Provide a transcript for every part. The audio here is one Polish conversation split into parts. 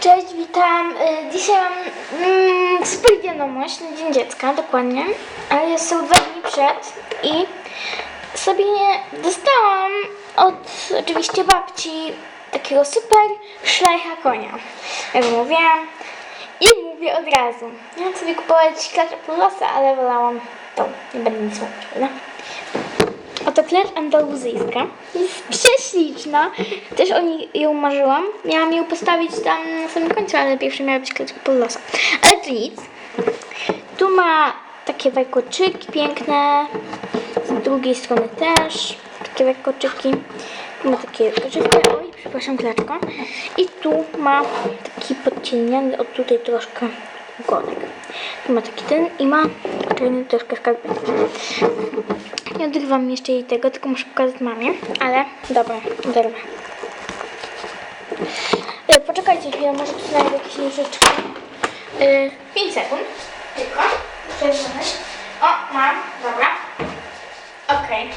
Cześć, witam. Y, Dzisiaj mam mm, super wiadomość na Dzień Dziecka, dokładnie, ale jest są dwa dni przed i sobie dostałam od oczywiście babci takiego super szlajcha konia, jak mówiłam. I mówię od razu. Miałam sobie kupować klacza ale wolałam tą. Nie będę nic mówić, prawda? Oto klacz andaluzyjska. Jest prześliczna. Też o niej ją marzyłam. Miałam ją postawić tam na samym końcu, ale pierwsze miała być klacz Pulosa. Ale to nic. Tu ma takie warkoczyki piękne. Z drugiej strony też takie warkoczyki. Tu ma takie grzywki. Oj, przepraszam, klaczko. I tu ma taki podcieniany, od tutaj troszkę ogonek. Tu ma taki ten i ma czarny troszkę skarpetki. Nie odrywam jeszcze jej tego, tylko muszę pokazać mamie, ale dobra, oderwę. E, Poczekajcie chwilę, może tu znajdę jakieś nożyczki. E, 5 sekund, tylko. O, mam, dobra. Okej.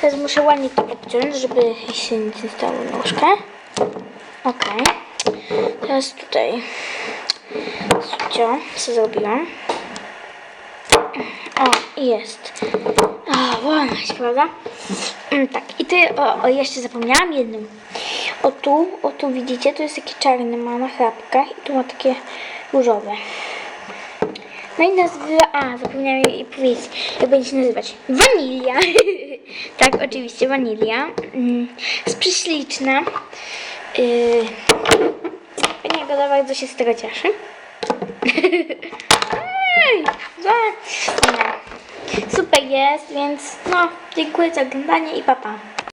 Teraz muszę ładnie to obciąć, żeby się nic nie stało na nóżkę. Okej. Teraz tutaj sucio, co zrobiłam. O, jest. O, wolność, prawda? Mm, tak, i ty, o, o, jeszcze zapomniałam jedną. O tu, o tu widzicie, to jest takie czarne, ma na chrapkach i tu ma takie różowe. No i nazywa, a, zapomniałam jej powiedzieć, jak będzie się nazywać. Wanilia. tak, oczywiście, wanilia. Mm, jest Pani Goda bardzo się z tego cieszy. Nie. Super jest, więc no, dziękuję za oglądanie i papa. Pa.